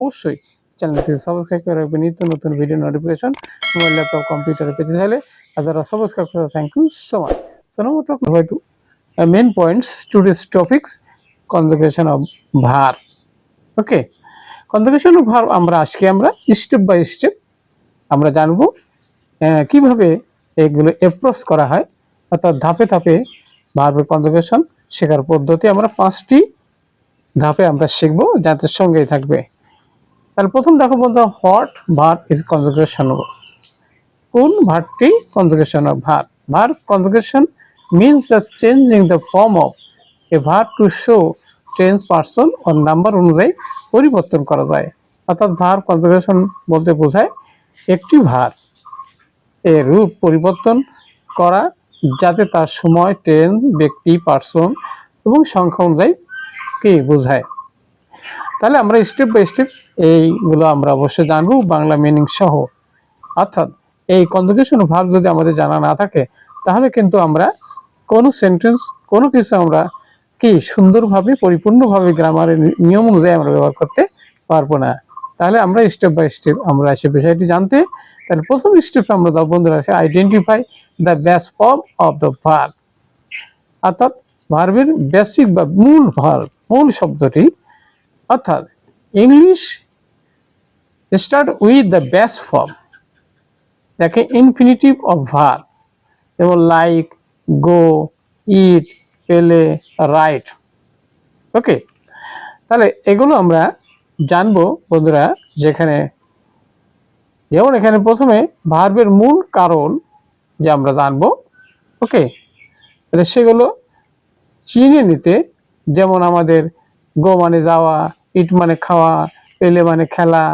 অবশ্যই চ্যানেলটি সাবস্ক্রাইব করে রাখবেন। নিত্য নতুন ভিডিও নোটিফিকেশন মোবাইল ল্যাপটপ কম্পিউটারে পেতে চাইলে আর যারা সাবস্ক্রাইব করে thank you so much so now talk about two main points today's topics conservation of verb okay conservation of verb আমরা আজকে আমরা স্টেপ বাই স্টেপ আমরা জানব কীভাবে এগুলো অ্যাপ্রোচ করা হয়, অর্থাৎ ধাপে ধাপে ভার্বের কনজারভেশন শেখার পদ্ধতি আমরা পাঁচটি ধাপে আমরা শিখব যাদের সঙ্গেই থাকবে। তাহলে প্রথম দেখো বলতো হট ভার ইজ কনজুগেশন কোন ভারটি conjugation of verb verb conjugation means the changing the form of a verb to show tense person O number অনুযায়ী পরিবর্তন করা যায়। অর্থাৎ ভার কনজুগেশন বলতে বোঝায় একটি ভার এর রূপ পরিবর্তন করা যাতে তার সময় টেন ব্যক্তি পার্সন এবং সংখ্যা অনুযায়ী কি বোঝায়। তাহলে আমরা স্টেপ বাই স্টেপ এইগুলো আমরা অবশ্যই জানব, বাংলা মিনিং সহ। অর্থাৎ এই কনজুগেশন ভাব যদি আমাদের জানা না থাকে, তাহলে কিন্তু আমরা কোনো সেন্টেন্স কোনো কিছু আমরা কি সুন্দরভাবে, পরিপূর্ণভাবে গ্রামারের নিয়ম অনুযায়ী আমরা ব্যবহার করতে পারব না। তাহলে আমরা স্টেপ বাই স্টেপ আমরা সে বিষয়টি জানতে, তাহলে প্রথম স্টেপ আমরা যাব বন্ধুরা identify the base form of the verb অর্থাৎ ভার্বের বেসিক বা মূল ভার্ব মূল শব্দটি, অর্থাৎ English start with the base form দেখে ইনফিনিটিভ অফ ভার যেমন লাইক গো ইট পেলে রাইট ওকে তাহলে এগুলো আমরা জানব, বন্ধুরা, যেখানে, যেমন এখানে প্রথমে ভার্বের মূল কারণ যে আমরা জানব ওকে তাহলে সেগুলো চিনে নিতে, যেমন আমাদের গো মানে যাওয়া ইট মানে খাওয়া পেলে মানে খেলা